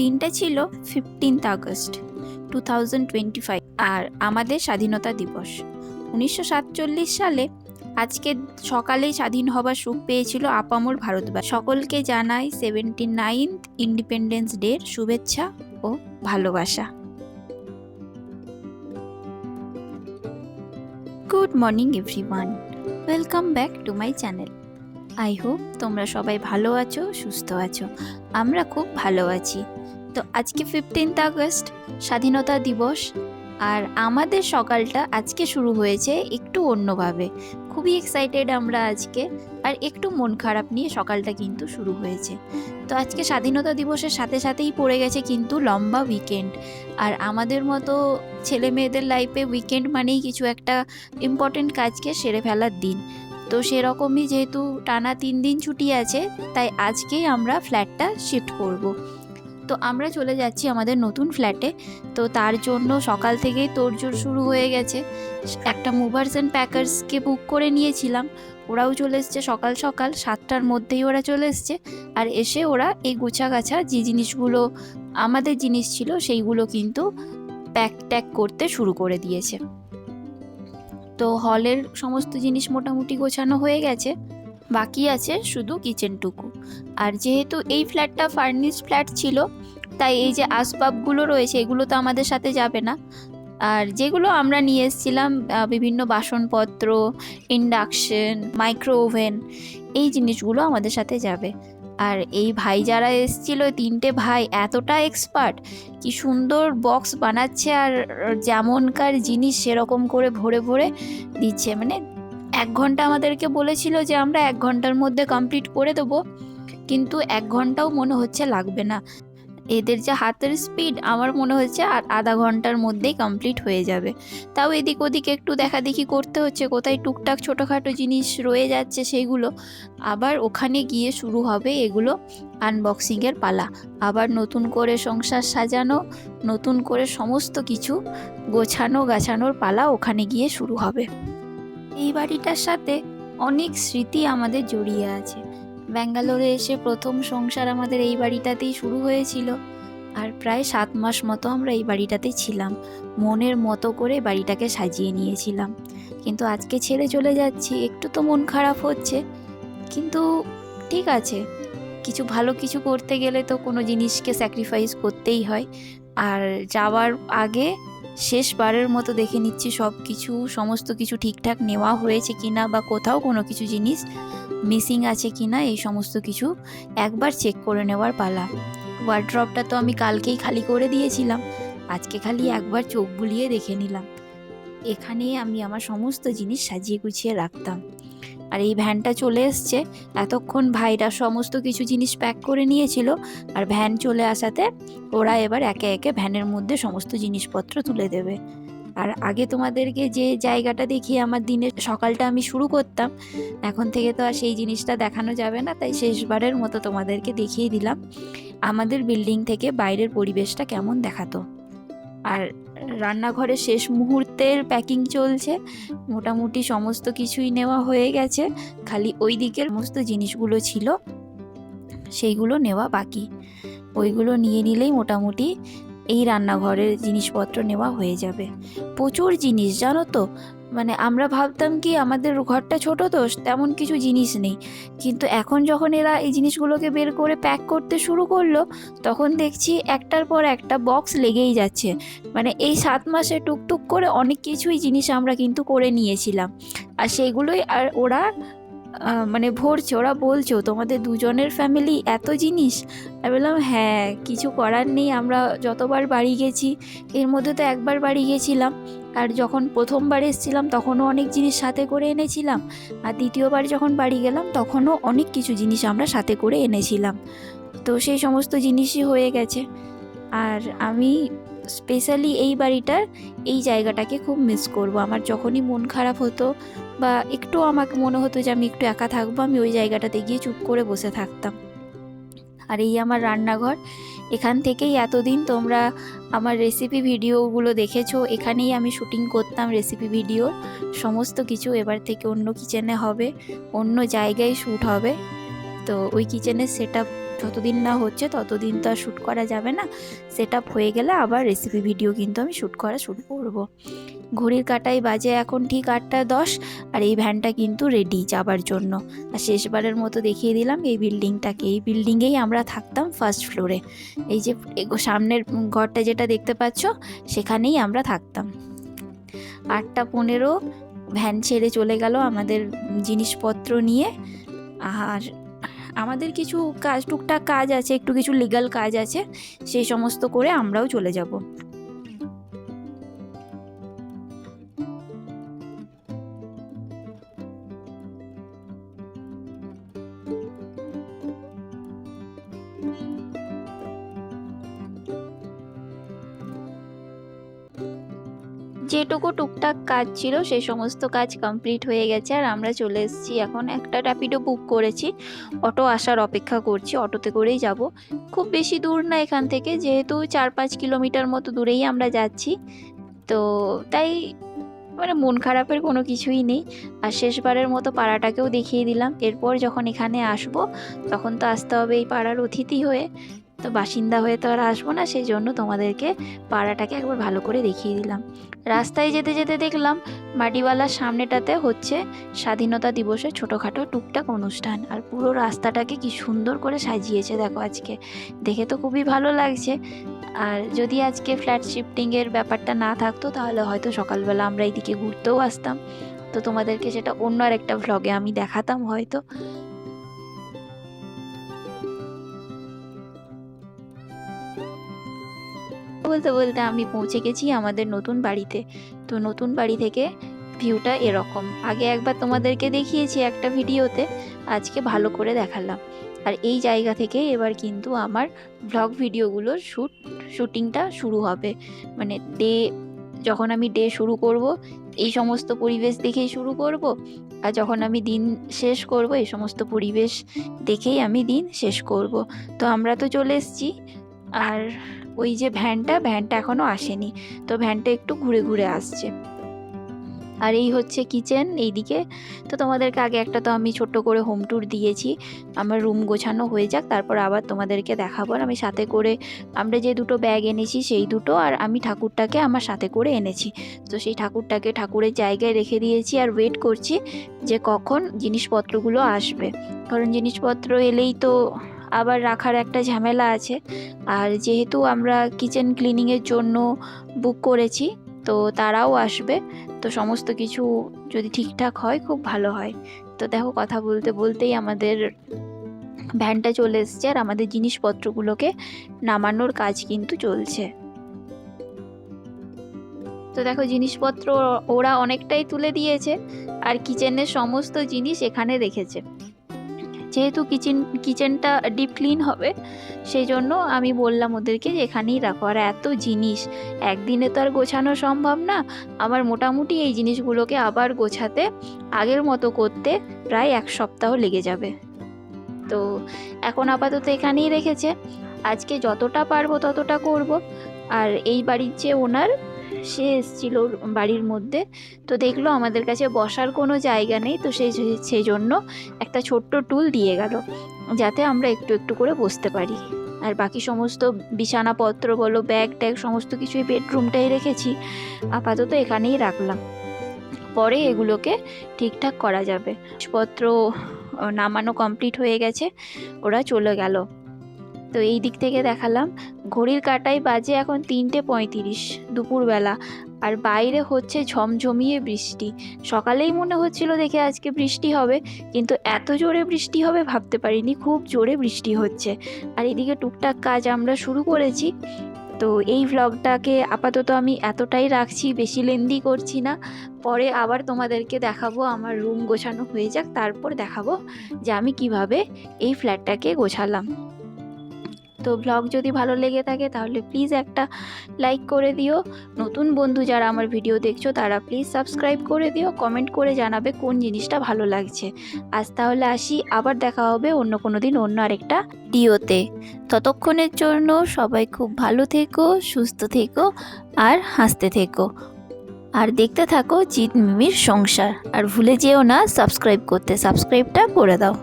দিনটা ছিল fifteenth August two আর আমাদের স্বাধীনতা দিবস। উনিশশো সাতচল্লিশ সালে আজকে সকালেই স্বাধীন হবার সুখ পেয়েছিল আপামর ভারতবাসী। সকলকে জানাই সেভেন্টি নাইনথ ইন্ডিপেন্ডেন্স ডের শুভেচ্ছা ও ভালোবাসা। Good morning everyone welcome back to my channel I hope তোমরা সবাই ভালো আছো, সুস্থ আছো। আমরা খুব ভালো আছি। তো আজকে ফিফটিন্থ আগস্ট, স্বাধীনতা দিবস। আর আমাদের সকালটা আজকে শুরু হয়েছে একটু অন্যভাবে। খুবই এক্সাইটেড আমরা আজকে। আর একটু মন খারাপ নিয়ে সকালটা কিন্তু শুরু হয়েছে। তো আজকে স্বাধীনতা দিবসের সাথে সাথেই পড়ে গেছে কিন্তু লম্বা উইকেন্ড আর আমাদের মতো ছেলে মেয়েদের লাইফে উইকেন্ড মানেই কিছু একটা ইম্পর্টেন্ট কাজকে সেরে ফেলার দিন। তো সেরকমই যেহেতু টানা তিন দিন ছুটি আছে, তাই আজকেই আমরা ফ্ল্যাটটা শিফট করব। তো আমরা চলে যাচ্ছি আমাদের নতুন ফ্ল্যাটে। তো তার জন্য সকাল থেকেই তোড়জোড় শুরু হয়ে গেছে। একটা মুভার্স অ্যান্ড প্যাকার্সকে বুক করে নিয়েছিলাম। ওরাও চলে এসছে সকাল সকাল, সাতটার মধ্যেই ওরা চলে এসছে। আর এসে ওরা এই গোছা গাছা যে জিনিসগুলো, আমাদের জিনিস ছিল সেইগুলো কিন্তু প্যাক ট্যাক করতে শুরু করে দিয়েছে। তো হলের সমস্ত জিনিস মোটামুটি গোছানো হয়ে গেছে। বাকি আছে শুধু কিচেনটুকু আর যেহেতু এই ফ্ল্যাটটা ফার্নিশ ফ্ল্যাট ছিল, তাই এই যে আসবাবগুলো রয়েছে, এগুলো তো আমাদের সাথে যাবে না। আর যেগুলো আমরা নিয়ে এসেছিলাম বিভিন্ন বাসনপত্র ইন্ডাকশন মাইক্রো ওভেন এই জিনিসগুলো আমাদের সাথে যাবে। আর এই ভাই যারা এসেছিল তিনটে ভাই এতটা এক্সপার্ট কি সুন্দর বক্স বানাচ্ছে আর যেমনকার জিনিস সেরকম করে ভরে ভরে দিচ্ছে। মানে এক ঘণ্টা আমাদেরকে বলেছিল যে আমরা এক ঘণ্টার মধ্যে কমপ্লিট করে দেবো, কিন্তু এক ঘন্টাও মনে হচ্ছে লাগবে না। এদের যে হাতের স্পিড আমার মনে হচ্ছে আর আধা ঘণ্টার মধ্যেই কমপ্লিট হয়ে যাবে। তাও এদিক ওদিক একটু দেখা দেখি করতে হচ্ছে, কোথায় টুকটাক ছোটোখাটো জিনিস রয়ে যাচ্ছে সেইগুলো আবার ওখানে গিয়ে শুরু হবে এগুলো আনবক্সিংয়ের পালা। আবার নতুন করে সংসার সাজানো, নতুন করে সমস্ত কিছু গোছানো গাছানোর পালা ওখানে গিয়ে শুরু হবে। এই বাড়িটার সাথে অনেক স্মৃতি আমাদের জড়িয়ে আছে। ব্যাঙ্গালোরে এসে প্রথম সংসার আমাদের এই বাড়িটাতেই শুরু হয়েছিল আর প্রায় সাত মাস মতো আমরা এই বাড়িটাতে ছিলাম। মনের মতো করে বাড়িটাকে সাজিয়ে নিয়েছিলাম। কিন্তু আজকে ছেড়ে চলে যাচ্ছি, একটু তো মন খারাপ হচ্ছে। কিন্তু ঠিক আছে, কিছু ভালো কিছু করতে গেলে তো কোনো জিনিসকে স্যাক্রিফাইস করতেই হয়। আর যাওয়ার আগে শেষবারের মতো দেখে নিচ্ছি সব কিছু সমস্ত কিছু ঠিকঠাক নেওয়া হয়েছে কি না বা কোথাও কোনো কিছু জিনিস মিসিং আছে কি না এই সমস্ত কিছু একবার চেক করে নেওয়ার পালা। ওয়ার্ড্রপটা তো আমি কালকেই খালি করে দিয়েছিলাম। আজকে খালি একবার চোখ বুলিয়ে দেখে নিলাম। এখানে আমি আমার সমস্ত জিনিস সাজিয়ে গুছিয়ে রাখতাম। আর এই ভ্যানটা চলে এসছে। এতক্ষণ ভাইরা সমস্ত কিছু জিনিস প্যাক করে নিয়েছিল আর ভ্যান চলে আসাতে ওরা এবার একে একে ভ্যানের মধ্যে সমস্ত জিনিসপত্র তুলে দেবে। আর আগে তোমাদেরকে যে জায়গাটা দেখিয়ে আমার দিনের সকালটা আমি শুরু করতাম, এখন থেকে তো আর সেই জিনিসটা দেখানো যাবে না, তাই শেষবারের মতো তোমাদেরকে দেখিয়ে দিলাম। আমাদের বিল্ডিং থেকে বাইরের পরিবেশটা কেমন দেখাতো। আর রান্নাঘরের শেষ মুহূর্তের প্যাকিং চলছে। মোটামুটি সমস্ত কিছুই নেওয়া হয়ে গেছে। খালি ওই দিকের সমস্ত জিনিসগুলো ছিল, সেইগুলো নেওয়া বাকি। ওইগুলো নিয়ে নিলেই মোটামুটি এই রান্নাঘরের জিনিসপত্র নেওয়া হয়ে যাবে। প্রচুর জিনিস, জানো তো? মানে আমরা ভাবতাম কি আমাদের ঘরটা ছোট তো, তেমন কিছু জিনিস নেই। কিন্তু এখন যখন এরা এই জিনিসগুলোকে বের করে প্যাক করতে শুরু করল, তখন দেখছি একটার পর একটা বক্স লেগেই যাচ্ছে। মানে এই সাত মাসে টুকটুক করে অনেক কিছুই জিনিস আমরা কিন্তু করে নিয়েছিলাম। আর সেগুলোই আর ওরা মানে ভরছে, ওরা বলছো, তোমাদের দুজনের ফ্যামিলি এত জিনিস? আমি বললাম হ্যাঁ কিছু করার নেই, আমরা যতবার বাড়ি গেছি, এর মধ্যে তো একবার বাড়ি গেছিলাম। আর যখন প্রথমবার এসেছিলাম, তখনও অনেক জিনিস সাথে করে এনেছিলাম। আর দ্বিতীয়বার যখন বাড়ি গেলাম, তখনও অনেক কিছু জিনিস আমরা সাথে করে এনেছিলাম। তো সেই সমস্ত জিনিসই হয়ে গেছে। আর আমি স্পেশালি এই বাড়িটার এই জায়গাটাকে খুব মিস করব। আমার যখনই মন খারাপ হতো বা একটু আমাকে মনে হতো যে আমি একটু একা থাকব, আমি ওই জায়গাটাতে গিয়ে চুপ করে বসে থাকতাম। আর এই আমার রান্নাঘর। এখান থেকেই এতদিন তোমরা আমার রেসিপি ভিডিওগুলো দেখেছ, এখানেই আমি শুটিং করতাম রেসিপি ভিডিও সমস্ত কিছু এবার থেকে অন্য কিচেনে হবে, অন্য জায়গায় শ্যুট হবে। তো ওই কিচেনের সেট যতদিন না হচ্ছে ততদিন তো আর শ্যুট করা যাবে না। সেট হয়ে গেলে আবার রেসিপি ভিডিও কিন্তু আমি শ্যুট করা শুরু করব। ঘড়ির কাটাই বাজে এখন ঠিক আটটা দশ আর এই ভ্যানটা কিন্তু রেডি যাবার জন্য। আর শেষবারের মতো দেখিয়ে দিলাম এই বিল্ডিংটাকে এই বিল্ডিংয়েই আমরা থাকতাম ফার্স্ট ফ্লোরে এই যে সামনের ঘরটা যেটা দেখতে পাচ্ছ, সেখানেই আমরা থাকতাম। আটটা পনেরো ভ্যান ছেড়ে চলে গেল আমাদের জিনিসপত্র নিয়ে। আর আমাদের কিছু কাজ, টুকটাক কাজ আছে, একটু কিছু লিগাল কাজ আছে, সেই সমস্ত করে আমরাও চলে যাব। যেটুকু টুকটাক কাজ ছিল সেই সমস্ত কাজ কমপ্লিট হয়ে গেছে আর আমরা চলে এসেছি। এখন একটা র্যাপিডো বুক করেছি। অটো আসার অপেক্ষা করছি, অটোতে করেই যাব। খুব বেশি দূর না এখান থেকে, যেহেতু চার পাঁচ কিলোমিটার মতো দূরেই আমরা যাচ্ছি। তো তাই মানে মন খারাপের কোনো কিছুই নেই। আর শেষবারের মতো পাড়াটাকেও দেখিয়ে দিলাম। এরপর যখন এখানে আসব, তখন তো আসতে হবে এই পাড়ার অতিথি হয়ে। তো বাসিন্দা হয়ে তো আর আসব না সেই জন্য তোমাদেরকে পাড়াটাকে একবার ভালো করে দেখিয়ে দিলাম। রাস্তায় যেতে যেতে দেখলাম মাটিওয়ালার সামনেটাতে হচ্ছে স্বাধীনতা দিবসের ছোটোখাটো টুকটাক অনুষ্ঠান, আর পুরো রাস্তাটাকে কি সুন্দর করে সাজিয়েছে দেখো আজকে। দেখে তো খুবই ভালো লাগছে। আর যদি আজকে ফ্ল্যাট শিফটিংয়ের ব্যাপারটা না থাকতো, তাহলে হয়তো সকালবেলা আমরা এইদিকে ঘুরতেও আসতাম। তো তোমাদেরকে সেটা অন্য আর একটা ভ্লগে আমি দেখাতাম হয়তো। বলতে বলতে আমি পৌঁছে গেছি আমাদের নতুন বাড়িতে। তো নতুন বাড়ি থেকে ভিউটা এরকম। আগে একবার তোমাদেরকে দেখিয়েছি একটা ভিডিওতে, আজকে ভালো করে দেখালাম। আর এই জায়গা থেকে এবার কিন্তু আমার ব্লগ ভিডিওগুলোর শ্যুট শ্যুটিংটা শুরু হবে। মানে ডে যখন আমি ডে শুরু করব, এই সমস্ত পরিবেশ দেখেই শুরু করব। আর যখন আমি দিন শেষ করব, এই সমস্ত পরিবেশ দেখেই আমি দিন শেষ করব। তো আমরা তো চলে এসেছি। আর ওই যে ভ্যানটা ভ্যানটা এখনও আসেনি। তো ভ্যানটা একটু ঘুরে ঘুরে আসছে। আর এই হচ্ছে কিচেন এইদিকে। তো তোমাদেরকে আগে একটা তো আমি ছোট্ট করে হোম ট্যুর দিয়েছি। আমার রুম গোছানো হয়ে যাক, তারপর আবার তোমাদেরকে দেখাবো। আমি সাথে করে, আমরা যে দুটো ব্যাগ এনেছি সেই দুটো, আর আমি ঠাকুরটাকে আমার সাথে করে এনেছি। তো সেই ঠাকুরটাকে ঠাকুরের জায়গায় রেখে দিয়েছি আর ওয়েট করছি যে কখন জিনিসপত্রগুলো আসবে। কারণ জিনিসপত্র এলেই তো আবার রাখার একটা ঝামেলা আছে। আর যেহেতু আমরা কিচেন ক্লিনিংয়ের জন্য বুক করেছি, তো তারাও আসবে। তো সমস্ত কিছু যদি ঠিকঠাক হয়, খুব ভালো হয়। তো দেখো কথা বলতে বলতেই আমাদের ভ্যানটা চলে এসছে আর আমাদের জিনিসপত্রগুলোকে নামানোর কাজ কিন্তু চলছে। তো দেখো জিনিসপত্র ওরা অনেকটাই তুলে দিয়েছে। আর কিচেনের সমস্ত জিনিস এখানে রেখেছে। যেহেতু কিচেন, কিচেনটা ডিপ ক্লিন হবে সেই জন্য আমি বললাম ওদেরকে যে এখানেই রাখো। আর এত জিনিস, একদিনে তো আর গোছানো সম্ভব না। আমার মোটামুটি এই জিনিসগুলোকে আবার গোছাতে, আগের মতো করতে প্রায় এক সপ্তাহ লেগে যাবে। তো এখন আপাতত এখানেই রেখেছে। আজকে যতটা পারব ততটা করব। আর এই বাড়ির যে ওনার সে এসেছিল বাড়ির মধ্যে। তো দেখল আমাদের কাছে বসার কোনো জায়গা নেই তো সেই সেই জন্য একটা ছোট্ট টুল দিয়ে গেল যাতে আমরা একটু একটু করে বসতে পারি। আর বাকি সমস্ত বিছানাপত্র বলো ব্যাগ ট্যাগ সমস্ত কিছুই বেডরুমটাই রেখেছি। আপাতত এখানেই রাখলাম। পরে এগুলোকে ঠিকঠাক করা যাবে। আহ, নামানো কমপ্লিট হয়ে গেছে ওরা চলে গেল। তো এই দিক থেকে দেখালাম। ঘড়ির কাটায় বাজে এখন তিনটে পঁয়ত্রিশ দুপুরবেলা। আর বাইরে হচ্ছে ঝমঝমিয়ে বৃষ্টি। সকালেই মনে হচ্ছিল দেখে আজকে বৃষ্টি হবে, কিন্তু এত জোরে বৃষ্টি হবে ভাবতে পারিনি, খুব জোরে বৃষ্টি হচ্ছে। আর এদিকে টুকটাক কাজ আমরা শুরু করেছি। তো এই ভ্লগটাকে আপাতত আমি এতটাই রাখছি, বেশি লেন্দি করছি না। পরে আবার তোমাদেরকে দেখাবো, আমার রুম গোছানো হয়ে যাক, তারপর দেখাবো যে আমি কীভাবে এই ফ্ল্যাটটাকে গোছালাম। তো ব্লগ যদি ভালো লেগে থাকে তাহলে প্লিজ একটা লাইক করে দিও। নতুন বন্ধু যারা আমার ভিডিও দেখছ তারা প্লিজ সাবস্ক্রাইব করে দিও কমেন্ট করে জানাবে কোন জিনিসটা ভালো লাগছে। আজ তাহলে আসি, আবার দেখা হবে অন্য কোনো দিন অন্য আরেকটা ভিডিওতে ততক্ষণের জন্য সবাই খুব ভালো থেকো, সুস্থ থেকো আর হাসতে থেকো। আর দেখতে থাকো জিৎ মিমির সংসার। আর ভুলে যেও না সাবস্ক্রাইব করতে সাবস্ক্রাইবটা করে দাও।